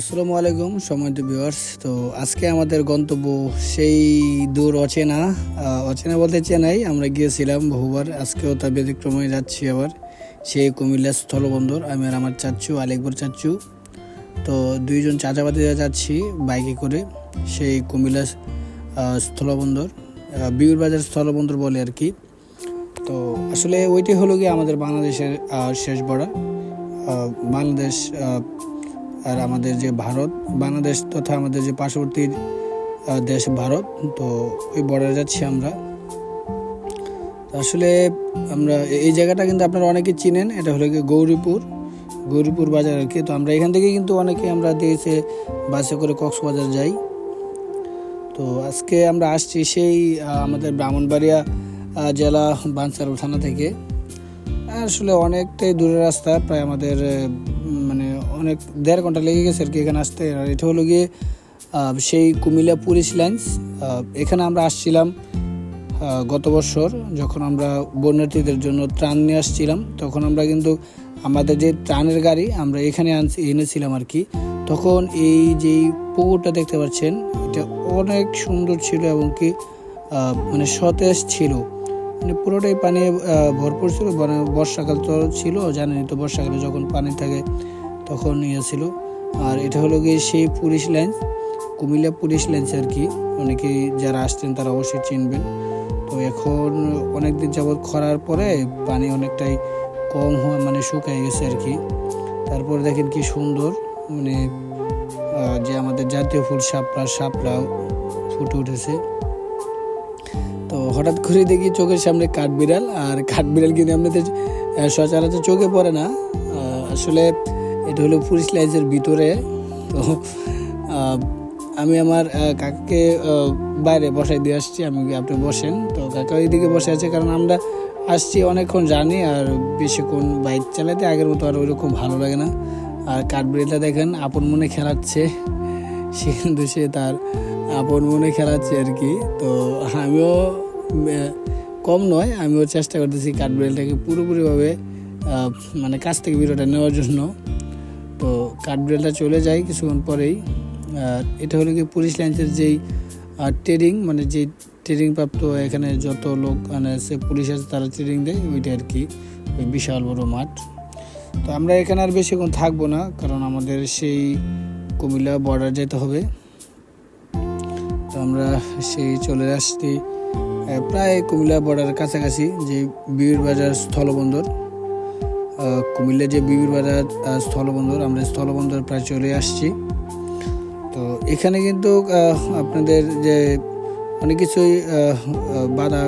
আসসালামু আলাইকুম সময় তো ভিউয়ার্স তো আজকে আমাদের গন্তব্য সেই দূর অচেনা। অচেনা বলতে চেনাই, আমরা গিয়েছিলাম বহুবার, আজকেও তার ব্যতিক্রমে যাচ্ছি আবার। সেই কুমিল্লা স্থলবন্দর, আমি আর আমার চাচ্চু আলেকবর চাচ্চু তো দুইজন চাচাপাতি যাচ্ছি বাইকে করে, সেই কুমিল্লা স্থলবন্দর বিউর বাজার স্থলবন্দর বলে আর কি। তো আসলে ওইটি হলো গিয়ে আমাদের বাংলাদেশের শেষ বড়া বাংলাদেশ আর আমাদের যে ভারত, বাংলাদেশ তথা আমাদের যে পার্শ্ববর্তী দেশ ভারত, তো ওই বর্ডারে যাচ্ছি আমরা। আসলে আমরা এই জায়গাটা কিন্তু আপনারা অনেকে চিনেন, এটা হলো গিয়ে গৌরীপুর গৌরীপুর বাজার আর কি। তো আমরা এখান থেকে কিন্তু অনেকে আমরা দিয়েছে বাসে করে কক্সবাজার যাই। তো আজকে আমরা আসছি সেই আমাদের ব্রাহ্মণবাড়িয়া জেলা বানসার থানা থেকে। আসলে অনেকটাই দূরের রাস্তা, প্রায় আমাদের অনেক দেড় ঘণ্টা লেগে গেছে আর কি এখানে আসতে। আর এটা হলো গিয়ে সেই কুমিল্লা পুলিশ লাইন্স। এখানে আমরা আসছিলাম গত বছর যখন আমরা বন্যার্থীদের জন্য ত্রাণ নিয়ে আসছিলাম, তখন আমরা কিন্তু আমাদের যে ত্রাণের গাড়ি আমরা এখানে আনছি, এনেছিলাম আর কি। তখন এই যে পুকুরটা দেখতে পাচ্ছেন, এটা অনেক সুন্দর ছিল এবং কি মানে সতেজ ছিল। মানে পুরোটাই পানি ভরপুর ছিল মানে বর্ষাকাল তো ছিল, জানেনই তো বর্ষাকালে যখন পানি থাকে তখন ইয়ে ছিল। আর এটা হলো গিয়ে সেই police line Comilla police lines আর কি। অনেকেই যারা আসছেন তারা অবশ্যই চিনবেন। তো এখন অনেক দিন যাবৎ খরার পরে পানি অনেকটাই কম হওয়া মানে শুকায় গেছে আর কি। তারপরে দেখেন কি সুন্দর মানে যে আমাদের জাতীয় ফুল শাপলা শাপলা ফুটে উঠেছে। তো হঠাৎ করে দেখি চোখের সামনে কাঠবিড়াল আর কাঠবিড়াল কিন্তু আহ, সচরাচর চোখে পড়ে না। আসলে এটা হলো পুলিশ লাইন্সের ভিতরে। তো আমি আমার কাকাকে বাইরে বসাই দিয়ে আসছি, আমি আপনি বসেন। তো কাকা ওইদিকে বসে আছে, কারণ আমরা আসছি অনেকক্ষণ জানি আর বেশিক্ষণ বাইক চালাতে, আগের মতো আর ওইরকম ভালো লাগে না। আর কাঠবিড়ালটা দেখেন, আপন মনে খেলাচ্ছে। সে কিন্তু সে তার আপন মনে খেলাচ্ছে আর কি। তো আমিও কম নয়, আমিও চেষ্টা করতেছি কাঠবিড়ালটাকে পুরোপুরিভাবে মানে কাছ থেকে বিরোটা নেওয়ার জন্য। তো কাঠবিড়ালটা চলে যায় কিছুক্ষণ পরেই। আর এটা হলো কি পুলিশ লাইন্সের যেই ট্রেডিং মানে যে ট্রেডিং প্রাপ্ত এখানে যত লোক মানে সে পুলিশ আছে তারা ট্রেডিং দেয় ওইটা আর কি, ওই বিশাল বড় মাঠ। তো আমরা এখানে আর বেশিক্ষণ থাকব না, কারণ আমাদের সেই কুমিল্লা বর্ডার যেতে হবে। তো আমরা সেই চলে আসছি প্রায় কুমিল্লা বর্ডারের কাছাকাছি, যে বীর বাজার স্থলবন্দর। কুমিল্লা যে বিবির বাজার স্থলবন্দর, আমরা স্থলবন্দর প্রায় চলে আসছি। তো এখানে কিন্তু আপনাদের যে অনেক কিছুই বাধা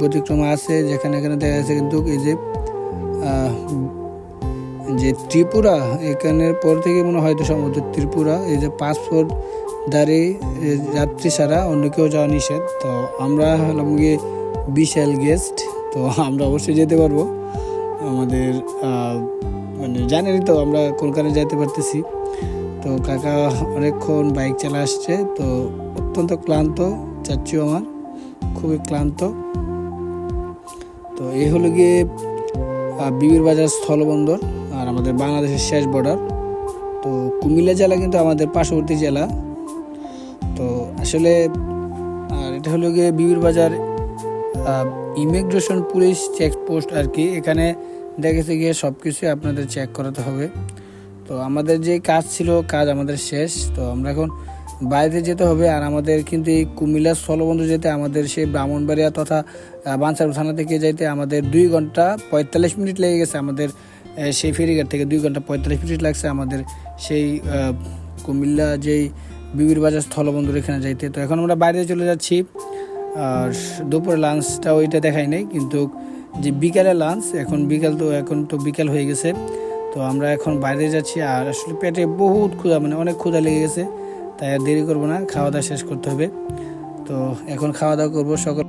ব্যতিক্রম আছে। যেখানে এখানে দেখা যাচ্ছে কিন্তু এই যে যে ত্রিপুরা, এখানের পর থেকে মনে হয় হয়তো সম্ভবত ত্রিপুরা, এই যে পাসপোর্ট দাঁড়ি যাত্রী ছাড়া অন্য কেউ যাওয়া নিষেধ। তো আমরা হলাম গিয়ে বিশাল গেস্ট, তো আমরা অবশ্যই যেতে পারব। আমাদের মানে জানেনই তো, আমরা কলকাতায় যাইতে পারতেছি। তো কাকা অনেকক্ষণ বাইক চালা আসছে, তো অত্যন্ত ক্লান্ত চাচ্ছি আমার, খুবই ক্লান্ত। তো এই হলো গিয়ে বিবির বাজার স্থলবন্দর আর আমাদের বাংলাদেশের শেষ বর্ডার তো কুমিল্লা জেলা কিন্তু আমাদের পার্শ্ববর্তী জেলা। তো আসলে, আর এটা হলো গিয়ে বিবির বাজার ইমিগ্রেশন পুলিশ চেকপোস্ট আর কি। এখানে দেখেছে গিয়ে সব কিছুই আপনাদের চেক করাতে হবে। তো আমাদের যে কাজ ছিল, কাজ আমাদের শেষ। তো আমরা এখন বাইরে যেতে হবে আর আমাদের কিন্তু এই কুমিল্লা স্থলবন্দর যেতে, আমাদের সেই ব্রাহ্মণবাড়িয়া তথা বানসার থানা থেকে যাইতে আমাদের দুই ঘণ্টা পঁয়তাল্লিশ মিনিট লেগে গেছে। আমাদের সেই ফেরিঘাট থেকে দুই ঘণ্টা পঁয়তাল্লিশ মিনিট লাগছে আমাদের সেই কুমিল্লা যেই বিবির বাজার স্থলবন্দর এখানে যাইতে। তো এখন আমরা বাইরে চলে যাচ্ছি। আর দুপুরে লাঞ্চটা ওইটা দেখাই নেই, কিন্তু যে বিকালে লাঞ্চ এখন বিকাল তো, এখন তো বিকাল হয়ে গেছে। তো আমরা এখন বাইরে যাচ্ছি আর আসলে পেটে বহুত ক্ষুধা মানে অনেক ক্ষুধা লেগে গেছে। তাই আর দেরি করব না, খাওয়া দাওয়া শেষ করতে হবে। তো এখন খাওয়া দাওয়া করব সকল